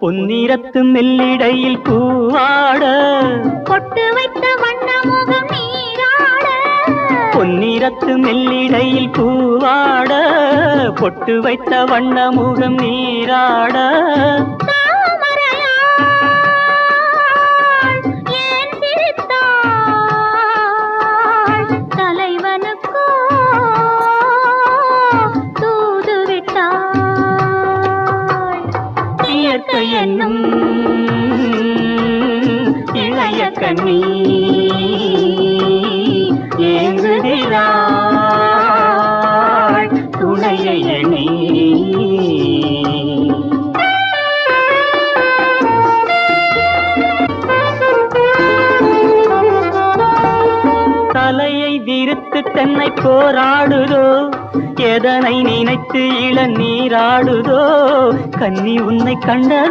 பொன்னிறத்து மெல்லிடையில் பூவாட. பொட்டு வைத்த வண்ண முகம் நீராட. பொன்னிறத்து மெல்லிடையில் பூவாட. பொட்டு வைத்த வண்ண முகம் நீராட. என்னும் இளைய கண்ணி ஏங்குகிறாள் துணையை தலையை விரித்து தன்னை போராடுதோ? எதனை நினைத்து இளநீராடுதோ? கன்னி உன்னை கண்டது